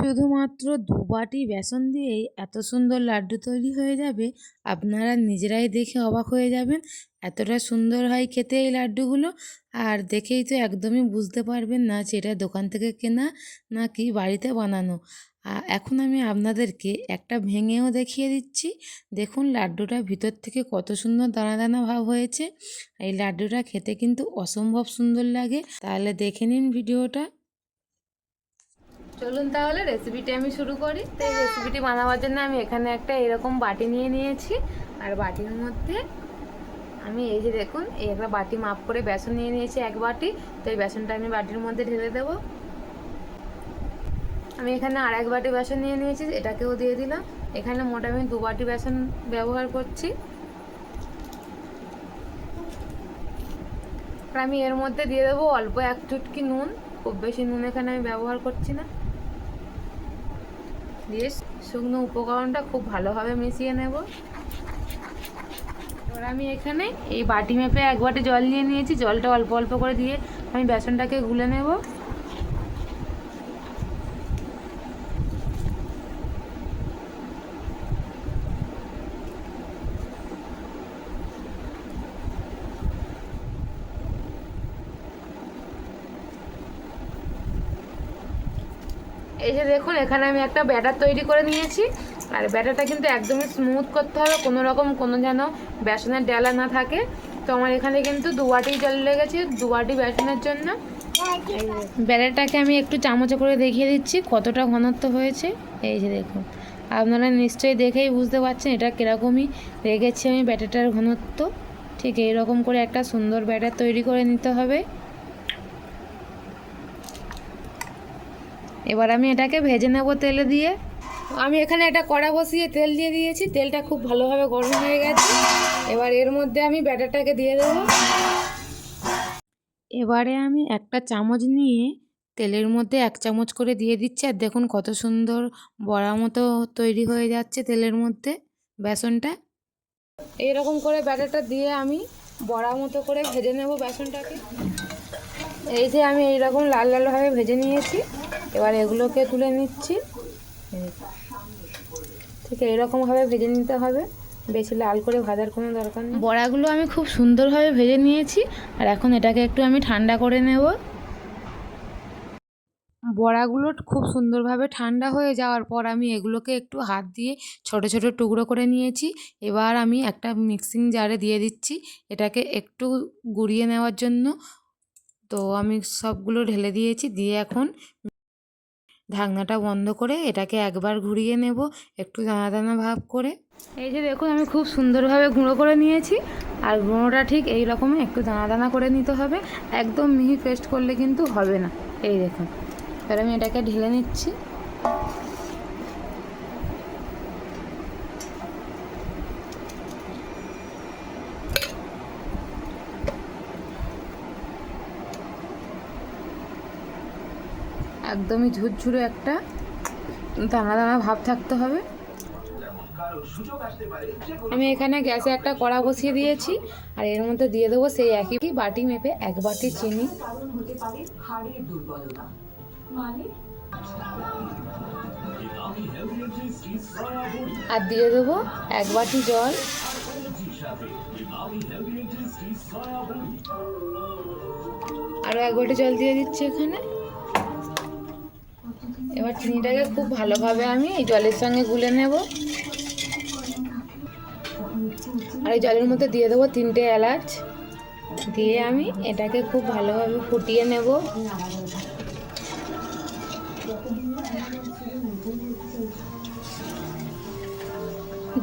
শুধুমাত্র দু বাটি বেসন দিয়েই এত সুন্দর লাড্ডু তৈরি হয়ে যাবে, আপনারা নিজেরাই দেখে অবাক হয়ে যাবেন এতটা সুন্দর হয় খেতে এই লাড্ডুগুলো। আর দেখেই তো একদমই বুঝতে পারবেন না এটা দোকান থেকে কেনা নাকি বাড়িতে বানানো। এখন আমি আপনাদেরকে একটা ভেঙেও দেখিয়ে দিচ্ছি। দেখুন লাড্ডুটা ভিতর থেকে কত সুন্দর দানা দানা ভাব হয়েছে। এই লাড্ডুটা খেতে কিন্তু অসম্ভব সুন্দর লাগে। তাহলে দেখে নিন ভিডিওটা। চলুন তাহলে রেসিপিটি আমি শুরু করি। তো এই রেসিপিটি বানাবার জন্য আমি এখানে একটা এরকম বাটি নিয়ে নিয়েছি। আর বাটির মধ্যে আমি এই যে দেখুন, এই একটা বাটি মাপ করে বেসন নিয়ে নিয়েছি এক বাটি। তো এই বেসনটা আমি বাটির মধ্যে ঢেলে দেবো। আমি এখানে আর এক বাটি বেসন নিয়ে নিয়েছি, এটাকেও দিয়ে দিলাম। এখানে মোট আমি দু বাটি বেসন ব্যবহার করছি। আর আমি এর মধ্যে দিয়ে দেবো অল্প এক চুটকি নুন। খুব বেশি নুন এখানে আমি ব্যবহার করছি না। দিয়ে শুকনো উপকরণটা খুব ভালোভাবে মিশিয়ে নেব। এবার আমি এখানে এই বাটি মেপে এক বাটি জল নিয়ে নিয়েছি। জলটা অল্প অল্প করে দিয়ে আমি বেসনটাকে গুলে নেব। এই যে দেখুন, এখানে আমি একটা ব্যাটার তৈরি করে নিয়েছি। আর ব্যাটারটা কিন্তু একদমই স্মুথ করতে হবে, কোনো রকম কোনো যেন বেসনের ডেলা না থাকে। তো আমার এখানে কিন্তু দু বাটি জল লেগেছে, দু বাটি বেসনের জন্য। ব্যাটারটাকে আমি একটু চামচে করে দেখিয়ে দিচ্ছি, কতটা ঘনত্ব হয়েছে। এই যে দেখুন, আপনারা নিশ্চয়ই দেখেই বুঝতে পারছেন এটা কীরকমই রেখেছি আমি ব্যাটারটার ঘনত্ব। ঠিক এইরকম করে একটা সুন্দর ব্যাটার তৈরি করে নিতে হবে। এবার আমি এটাকে ভেজে নেব তেলে দিয়ে। আমি এখানে একটা কড়া বসিয়ে তেল দিয়ে দিয়েছি। তেলটা খুব ভালোভাবে গরম হয়ে গেছে। এবার এর মধ্যে আমি ব্যাটারটাকে দিয়ে দেব। এবারে আমি একটা চামচ নিয়ে তেলের মধ্যে এক চামচ করে দিয়ে দিচ্ছি। আর দেখুন কত সুন্দর বড়া মতো তৈরি হয়ে যাচ্ছে তেলের মধ্যে বেসনটা। এইরকম করে ব্যাটারটা দিয়ে আমি বড়া মতো করে ভেজে নেব বেসনটাকে। এই যে আমি এইরকম লাল লালভাবে ভেজে নিয়েছি। এবার এগুলোকে তুলে নিচ্ছি। ঠিক এইরকমভাবে ভেজে নিতে হবে। বেশি লাল করে ভাজার কোনো দরকার নেই। বড়াগুলো আমি খুব সুন্দরভাবে ভেজে নিয়েছি, আর এখন এটাকে একটু আমি ঠান্ডা করে নেব। বড়াগুলো খুব সুন্দরভাবে ঠান্ডা হয়ে যাওয়ার পর আমি এগুলোকে একটু হাত দিয়ে ছোট ছোট টুকরো করে নিয়েছি। এবার আমি একটা মিক্সিং জারে দিয়ে দিচ্ছি, এটাকে একটু গুঁড়িয়ে নেওয়ার জন্য। তো আমি সবগুলো ঢেলে দিয়েছি, দিয়ে এখন ঢাকনাটা বন্ধ করে এটাকে একবার ঘুরিয়ে নেব, একটু দানা দানা ভাব করে। এই যে দেখুন, আমি খুব সুন্দরভাবে গুঁড়ো করে নিয়েছি, আর গুঁড়োটা ঠিক এই রকমই একটু দানা দানা করে নিতে হবে, একদম মিহি পেস্ট করলে কিন্তু হবে না। এই দেখুন, এবার আমি এটাকে ঢেলে নিচ্ছি। একদমই ঝুরঝুরে একটা দানা দানা ভাব থাকতে হবে। আমি এখানে গ্যাসে একটা কড়া বসিয়ে দিয়েছি, আর এর মধ্যে দিয়ে দেবো সেই একই বাটি মেপে এক বাটি চিনি। আর দিয়ে দেবো এক বাটি জল। আরও এক বাটি জল দিয়ে দিচ্ছি এখানে। এবার চিনিটাকে খুব ভালোভাবে আমি এই জলের সঙ্গে গুলে নেব। আর এই জলের মধ্যে দিয়ে দেবো তিনটে এলাচ। দিয়ে আমি এটাকে খুব ভালোভাবে ফুটিয়ে নেব।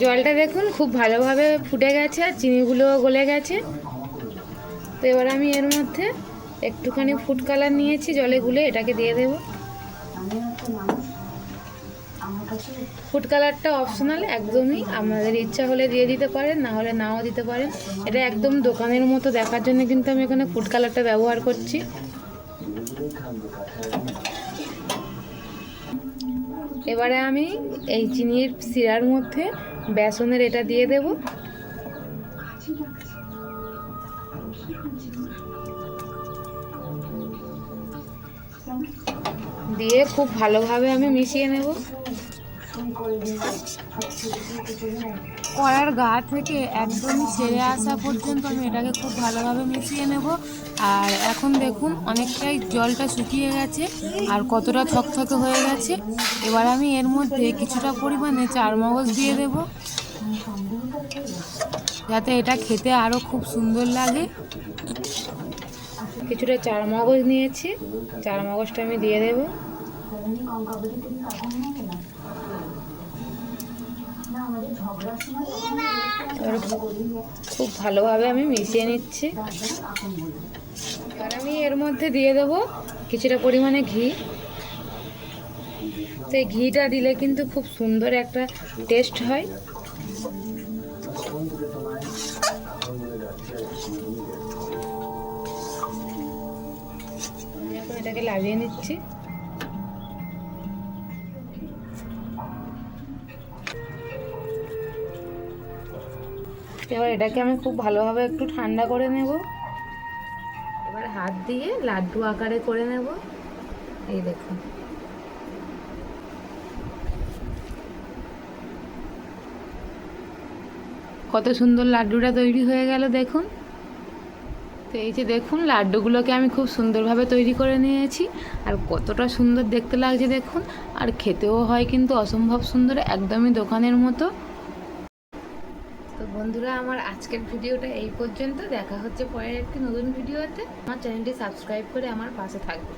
জলটা দেখুন খুব ভালোভাবে ফুটে গেছে আর চিনিগুলোও গলে গেছে। তো এবার আমি এর মধ্যে একটুখানি ফুড কালার নিয়েছি, জলে গুলে এটাকে দিয়ে দেবো। ফুড কালারটা অপশনাল একদমই। আপনাদের ইচ্ছা হলে দিয়ে দিতে পারেন, না হলে নাও দিতে পারেন। এটা একদম দোকানের মতো দেখার জন্য কিন্তু আমি এখানে ফুড কালারটা ব্যবহার করছি। এবারে আমি এই চিনির শিরার মধ্যে বেসনের এটা দিয়ে দেব। দিয়ে খুব ভালোভাবে আমি মিশিয়ে নেব। কড়ার গা থেকে একদমই ছেড়ে আসা পর্যন্ত আমি এটাকে খুব ভালোভাবে মিশিয়ে নেব। আর এখন দেখুন অনেকটাই জলটা শুকিয়ে গেছে আর কতটা থকথকে হয়ে গেছে। এবার আমি এর মধ্যে কিছুটা পরিমাণে চার মগজ দিয়ে দেব। যাতে এটা খেতে আরও খুব সুন্দর লাগে। কিছুটা চার মগজ নিয়েছি। চার মগজটা আমি দিয়ে দেবো। খুব ভালোভাবে আমি মিশিয়ে নিচ্ছি। এবার আমি এর মধ্যে দিয়ে দেব কিছুটা পরিমাণে ঘি। এই ঘিটা দিলে কিন্তু খুব সুন্দর একটা টেস্ট হয়। এটাকে লাগিয়ে নিচ্ছি। এবার এটাকে আমি খুব ভালোভাবে একটু ঠান্ডা করে নেব। এবার হাত দিয়ে লাড্ডু আকারে করে নেব। এই দেখুন। কত সুন্দর লাড্ডুটা তৈরি হয়ে গেল দেখুন। তো এই যে দেখুন, লাড্ডুগুলোকে আমি খুব সুন্দরভাবে তৈরি করে নিয়েছি। আর কতটা সুন্দর দেখতে লাগছে দেখুন। আর খেতেও হয় কিন্তু অসম্ভব সুন্দর, একদমই দোকানের মতো। তো বন্ধুরা, আমার আজকের ভিডিওটা এই পর্যন্ত। দেখা হচ্ছে পরের একটি নতুন ভিডিওতে। আমার চ্যানেলটি সাবস্ক্রাইব করে আমার পাশে থাকবে